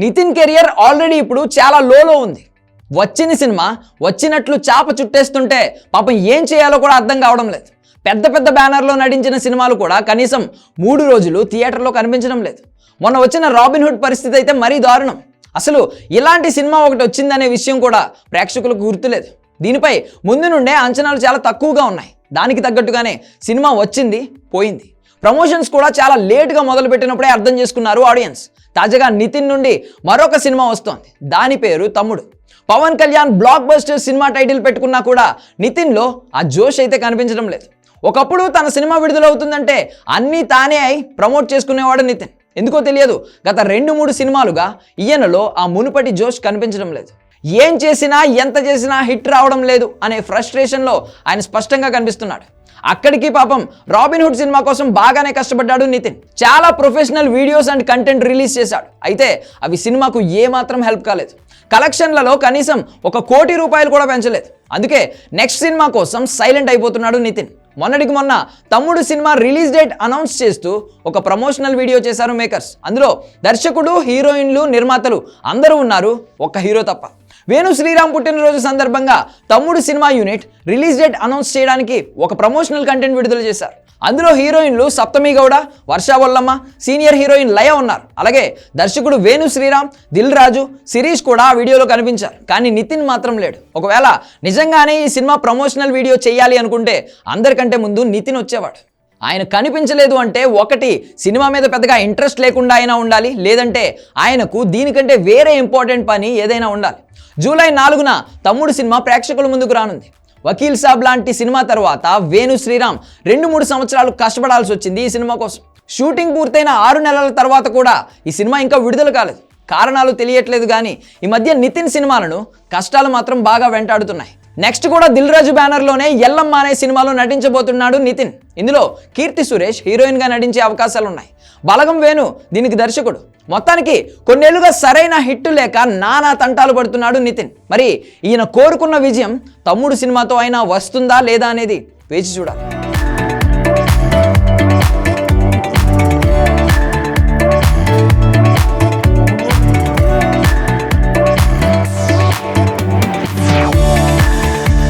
Nitin career already ఇప్పుడు చాలా లోలో ఉంది. వచ్చిన సినిమా వచ్చినట్లు చాప చుట్టేస్తుంటే పాపం ఏం చేయాలో కూడా అర్థం కావడం లేదు. పెద్ద పెద్ద బ్యానర్లో నటించిన సినిమాలు కూడా కనీసం మూడు రోజులు థియేటర్లో కనిపించడం లేదు. మొన్న వచ్చిన రాబిన్హుడ్ పరిస్థితి అయితే మరీ దారుణం. అసలు ఇలాంటి సినిమా ఒకటి వచ్చిందనే విషయం కూడా ప్రేక్షకులకు గుర్తులేదు. దీనిపై ముందు నుండే అంచనాలు చాలా తక్కువగా ఉన్నాయి. దానికి తగ్గట్టుగానే సినిమా వచ్చింది పోయింది. ప్రమోషన్స్ కూడా చాలా లేట్గా మొదలుపెట్టినప్పుడే అర్థం చేసుకున్నారు ఆడియన్స్. తాజాగా నితిన్ నుండి మరొక సినిమా వస్తోంది. దాని పేరు Thammudu. Pawan Kalyan blockbuster cinema title పెట్టుకున్నా కూడా నితిన్లో ఆ జోష్ అయితే కనిపించడం లేదు. ఒకప్పుడు తన సినిమా విడుదలవుతుందంటే అన్నీ తానే అయి ప్రమోట్ చేసుకునేవాడు నితిన్. ఎందుకో తెలియదు గత రెండు మూడు సినిమాలుగా ఈయనలో ఆ మునుపటి జోష్ కనిపించడం లేదు. ఏం చేసినా ఎంత చేసినా హిట్ రావడం లేదు అనే ఫ్రస్ట్రేషన్లో ఆయన స్పష్టంగా కనిపిస్తున్నాడు. అక్కడికి పాపం రాబిన్ హుడ్ సినిమా కోసం బాగానే కష్టపడ్డాడు నితిన్. చాలా professional videos and content release చేశాడు. అయితే అవి సినిమాకు ఏమాత్రం హెల్ప్ కాలేదు. కలెక్షన్లలో కనీసం ఒక కోటి రూపాయలు కూడా పెంచలేదు. అందుకే నెక్స్ట్ సినిమా కోసం సైలెంట్ అయిపోతున్నాడు నితిన్. మొన్నటికి మొన్న తమ్ముడు సినిమా రిలీజ్ డేట్ అనౌన్స్ చేస్తూ ఒక ప్రమోషనల్ వీడియో చేశారు మేకర్స్. అందులో దర్శకుడు హీరోయిన్లు నిర్మాతలు అందరూ ఉన్నారు. ఒక్క హీరో తప్ప. వేణు శ్రీరామ్ పుట్టినరోజు సందర్భంగా Thammudu cinema unit release date announce చేయడానికి ఒక ప్రమోషనల్ కంటెంట్ విడుదల చేశారు. అందులో హీరోయిన్లు సప్తమి గౌడ వర్ష వల్లమ్మ సీనియర్ హీరోయిన్ లయ ఉన్నారు. అలాగే దర్శకుడు వేణు శ్రీరామ్ దిల్ రాజు శిరీష్ కూడా ఆ వీడియోలో కనిపించారు. కానీ నితిన్ మాత్రం లేడు. ఒకవేళ నిజంగానే ఈ సినిమా ప్రమోషనల్ వీడియో చేయాలి అనుకుంటే అందరికంటే ముందు నితిన్ వచ్చేవాడు. ఆయన కనిపించలేదు అంటే ఒకటి సినిమా మీద పెద్దగా ఇంట్రెస్ట్ లేకుండా అయినా ఉండాలి లేదంటే ఆయనకు దీనికంటే వేరే ఇంపార్టెంట్ పని ఏదైనా ఉండాలి. జూలై నాలుగున తమ్ముడు సినిమా ప్రేక్షకుల ముందుకు రానుంది. వకీల్ సాబ్ లాంటి సినిమా తర్వాత వేణు శ్రీరామ్ రెండు మూడు సంవత్సరాలు కష్టపడాల్సి వచ్చింది ఈ సినిమా కోసం. షూటింగ్ పూర్తయిన ఆరు నెలల తర్వాత కూడా ఈ సినిమా ఇంకా విడుదల కాలేదు. కారణాలు తెలియట్లేదు కానీ ఈ మధ్య నితిన్ సినిమాలను కష్టాలు మాత్రం బాగా వెంటాడుతున్నాయి. నెక్స్ట్ కూడా దిల్ రాజు బ్యానర్లోనే ఎల్లమ్మ అనే సినిమాలో నటించబోతున్నాడు నితిన్. ఇందులో కీర్తి సురేష్ హీరోయిన్గా నటించే అవకాశాలు ఉన్నాయి బలగం వేణు దీనికి దర్శకుడు. మొత్తానికి కొన్నేళ్ళుగా సరైన హిట్ లేక నానా తంటాలు పడుతున్నాడు నితిన్. మరి ఈయన కోరుకున్న విజయం తమ్ముడు సినిమాతో అయినా వస్తుందా లేదా అనేది వేచి చూడాలి.